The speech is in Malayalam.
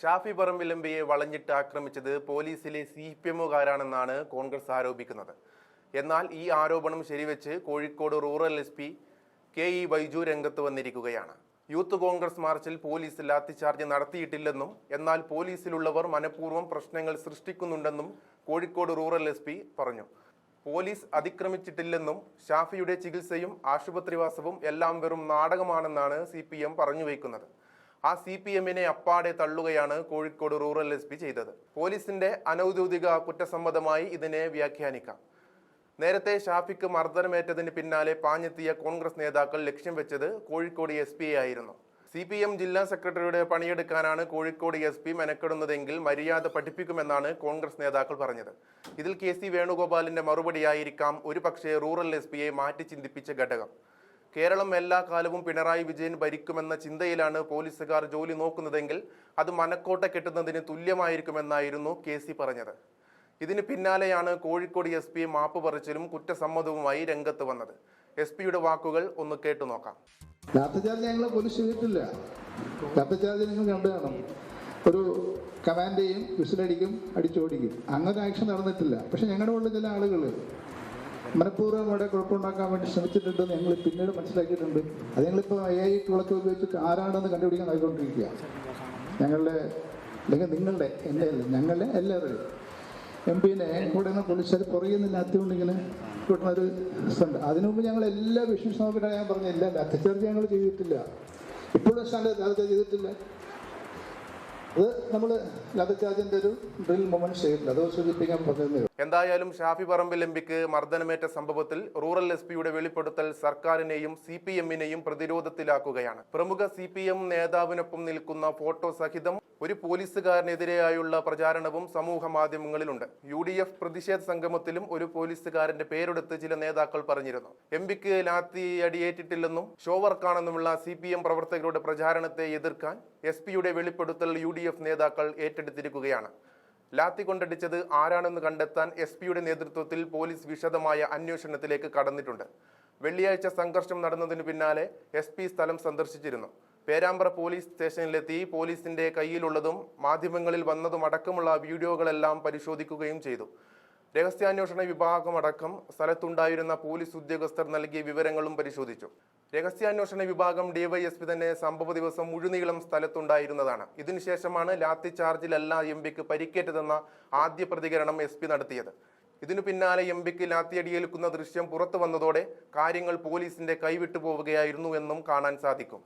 ഷാഫി പറമ്പിൽ എം പിയെ വളഞ്ഞിട്ട് ആക്രമിച്ചത് പോലീസിലെ സി പി എമ്മുകാരാണെന്നാണ് കോൺഗ്രസ് ആരോപിക്കുന്നത്. എന്നാൽ ഈ ആരോപണം ശരിവെച്ച് Kozhikode rural S P K E Baiju രംഗത്ത് വന്നിരിക്കുകയാണ്. യൂത്ത് കോൺഗ്രസ് മാർച്ചിൽ പോലീസ് ലാത്തിചാർജ് നടത്തിയിട്ടില്ലെന്നും എന്നാൽ പോലീസിലുള്ളവർ മനഃപൂർവം പ്രശ്നങ്ങൾ സൃഷ്ടിക്കുന്നുണ്ടെന്നും കോഴിക്കോട് റൂറൽ എസ് പറഞ്ഞു. പോലീസ് അതിക്രമിച്ചിട്ടില്ലെന്നും ഷാഫിയുടെ ചികിത്സയും ആശുപത്രിവാസവും എല്ലാം വെറും നാടകമാണെന്നാണ് സി പി എം പറഞ്ഞു വയ്ക്കുന്നത് ആ സി പി എമ്മിനെ അപ്പാടെ തള്ളുകയാണ് കോഴിക്കോട് റൂറൽ എസ് പി ചെയ്തത്. പോലീസിന്റെ അനൌദ്യോഗിക കുറ്റസമ്മതമായി ഇതിനെ വ്യാഖ്യാനിക്കാം. നേരത്തെ ഷാഫിക്ക് മർദ്ദനമേറ്റതിന് പിന്നാലെ പാഞ്ഞെത്തിയ കോൺഗ്രസ് നേതാക്കൾ ലക്ഷ്യം വെച്ചത് കോഴിക്കോട് എസ് ആയിരുന്നു. സി പി എം ജില്ലാ സെക്രട്ടറിയുടെ പണിയെടുക്കാനാണ് കോഴിക്കോട് എസ് പി മെനക്കെടുന്നതെങ്കിൽ മര്യാദ പഠിപ്പിക്കുമെന്നാണ് കോൺഗ്രസ് നേതാക്കൾ പറഞ്ഞത്. ഇതിൽ കെ സി വേണുഗോപാലിന്റെ മറുപടിയായിരിക്കാം ഒരുപക്ഷെ റൂറൽ എസ് പിയെ മാറ്റി ചിന്തിപ്പിച്ച ഘടകം. കേരളം എല്ലാ കാലവും പിണറായി വിജയൻ ഭരിക്കുമെന്ന ചിന്തയിലാണ് പോലീസുകാർ ജോലി നോക്കുന്നതെങ്കിൽ അത് മനക്കോട്ട കെട്ടുന്നതിന് തുല്യമായിരിക്കുമെന്നായിരുന്നു കെ സി പറഞ്ഞത്. ഇതിന് പിന്നാലെയാണ് കോഴിക്കോട് എസ് പി മാപ്പ് പറിച്ചിലും കുറ്റസമ്മതവുമായി രംഗത്ത് വന്നത്. എസ് പിയുടെ വാക്കുകൾ ഒന്ന് കേട്ടു നോക്കാം. ഞങ്ങൾ പോലീസ് ചെയ്തിട്ടില്ല. ലാത്തിചാർജ് നിങ്ങൾ കണ്ടു കാണും. ഒരു കമാൻഡേയും വിസിലടിക്കും അടിച്ചോടിക്കും. അങ്ങനെ ആക്ഷൻ നടന്നിട്ടില്ല. പക്ഷെ ഞങ്ങളുടെ ഉള്ള ചില ആളുകൾ മനഃപൂർവം ഇവിടെ കുഴപ്പമുണ്ടാക്കാൻ വേണ്ടി ശ്രമിച്ചിട്ടുണ്ടെന്ന് ഞങ്ങൾ പിന്നീട് മനസ്സിലാക്കിയിട്ടുണ്ട്. അത് ഞങ്ങളിപ്പോൾ എ ഐ വിളക്ക് ഉപയോഗിച്ചിട്ട് ആരാണെന്ന് കണ്ടുപിടിക്കാൻ ആയിക്കൊണ്ടിരിക്കുക. ഞങ്ങളുടെ അല്ലെങ്കിൽ നിങ്ങളുടെ എന്റെ അല്ല ഞങ്ങളുടെ എല്ലാവരുടെയും. എം പിന്നെ കൂടെ പോലീസുകാർ ലാത്തിക്കൊണ്ട് ഇങ്ങനെ കിട്ടുന്ന ഉണ്ട് അതിനു മുമ്പ് ഞങ്ങൾ എല്ലാ വിഷയം നോക്കിയിട്ടാണ് ഞാൻ പറഞ്ഞില്ല ലാത്തിച്ചാർജ് ഞങ്ങൾ ചെയ്തിട്ടില്ല. ഇപ്പോഴും ലാത്തിച്ചാർജ് ചെയ്തിട്ടില്ല. നമ്മൾ ഡ്രിൽ എന്തായാലും ഷാഫി പറമ്പിൽ എംപിക്ക് മർദ്ദനമേറ്റ സംഭവത്തിൽ റൂറൽ എസ് പിയുടെ വെളിപ്പെടുത്തൽ സർക്കാരിനെയും സി പി എമ്മിനെയും പ്രതിരോധത്തിലാക്കുകയാണ്. പ്രമുഖ സി പി എം നേതാവിനൊപ്പം നിൽക്കുന്ന ഫോട്ടോ സഹിതം ഒരു പോലീസുകാരനെതിരെയായുള്ള പ്രചാരണവും സമൂഹ മാധ്യമങ്ങളിലുണ്ട്. യു ഡി എഫ് പ്രതിഷേധ സംഗമത്തിലും ഒരു പോലീസുകാരന്റെ പേരെടുത്ത് ചില നേതാക്കൾ പറഞ്ഞിരുന്നു. എം പിക്ക് ലാത്തി അടിയേറ്റിട്ടില്ലെന്നും ഷോവർക്കാണെന്നുമുള്ള സി പി എം പ്രവർത്തകരുടെ പ്രചാരണത്തെ എതിർക്കാൻ എസ് പിയുടെ വെളിപ്പെടുത്തൽ യു ഡി എഫ് നേതാക്കൾ ഏറ്റെടുത്തിരിക്കുകയാണ്. ലാത്തി കൊണ്ടടിച്ചത് ആരാണെന്ന് കണ്ടെത്താൻ എസ് പിയുടെ നേതൃത്വത്തിൽ പോലീസ് വിശദമായ അന്വേഷണത്തിലേക്ക് കടന്നിട്ടുണ്ട്. വെള്ളിയാഴ്ച സംഘർഷം നടന്നതിന് പിന്നാലെ എസ് സ്ഥലം സന്ദർശിച്ചിരുന്നു. പേരാമ്പ്ര പോലീസ് സ്റ്റേഷനിലെത്തി പോലീസിന്റെ കയ്യിലുള്ളതും മാധ്യമങ്ങളിൽ വന്നതും അടക്കമുള്ള വീഡിയോകളെല്ലാം പരിശോധിക്കുകയും ചെയ്തു. രഹസ്യാന്വേഷണ വിഭാഗം വിഭാഗമടക്കം സ്ഥലത്തുണ്ടായിരുന്ന പോലീസ് ഉദ്യോഗസ്ഥർ നൽകിയ വിവരങ്ങളും പരിശോധിച്ചു. രഹസ്യാന്വേഷണ വിഭാഗം ഡിവൈഎസ്പി തന്നെ സംഭവ ദിവസം മുഴുനീളം സ്ഥലത്തുണ്ടായിരുന്നതാണ്. ഇതിനുശേഷമാണ് ലാത്തി ചാർജിലല്ല എം പിക്ക് പരിക്കേറ്റതെന്ന ആദ്യ പ്രതികരണം എസ് പി നടത്തിയത്. ഇതിനു പിന്നാലെ എം പിക്ക് ലാത്തിയടിയേൽക്കുന്ന ദൃശ്യം പുറത്തു വന്നതോടെ കാര്യങ്ങൾ പോലീസിന്റെ കൈവിട്ടു പോവുകയായിരുന്നു എന്നും കാണാൻ സാധിക്കും.